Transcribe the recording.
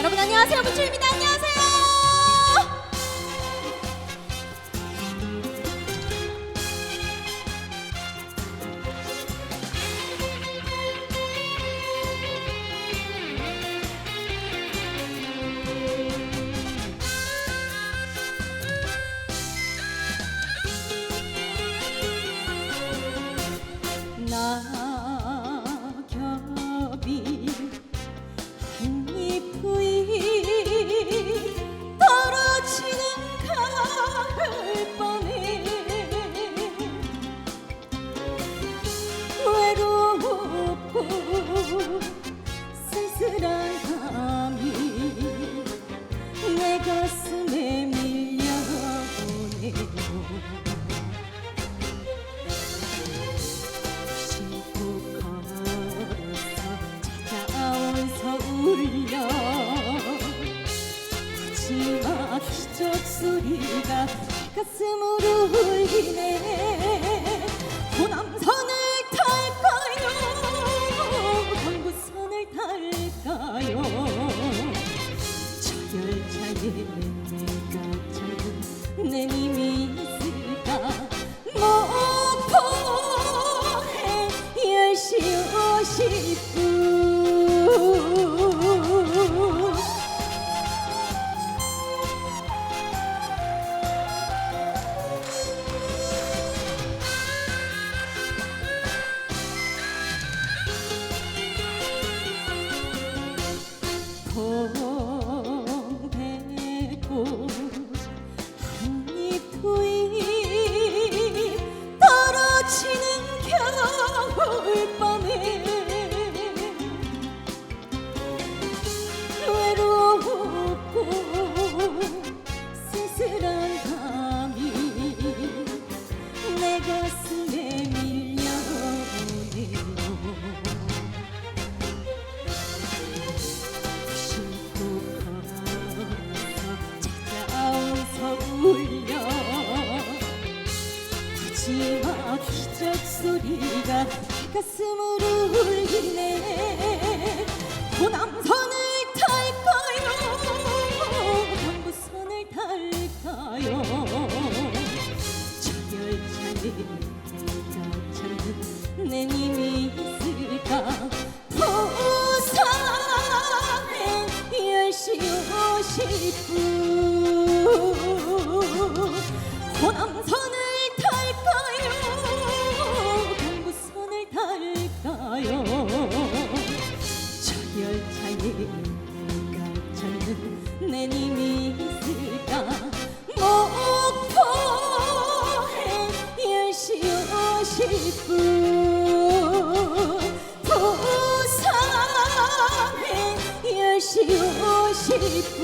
여러분 안녕하세요. 문주입니다. 안녕하세요 내 가슴에 밀려오네요 싣고 걸어서 찾아온 서울여 하지마 기적 소리가 가슴으로 울리네. 호남선을 탈까요? 경부선을 탈까요? 저 열차에 내가 찾은 내 님이 꽃 한잎 두잎 떨어지는 겨울밤에 외롭고 쓸쓸한 밤이 내 가슴에 하지마 기적 소리가 가슴으로 울리네. 호남 가요. 저 열차에 갇혀는 내 님이 있을까 목포에 10시 50분 부산에 10시 50분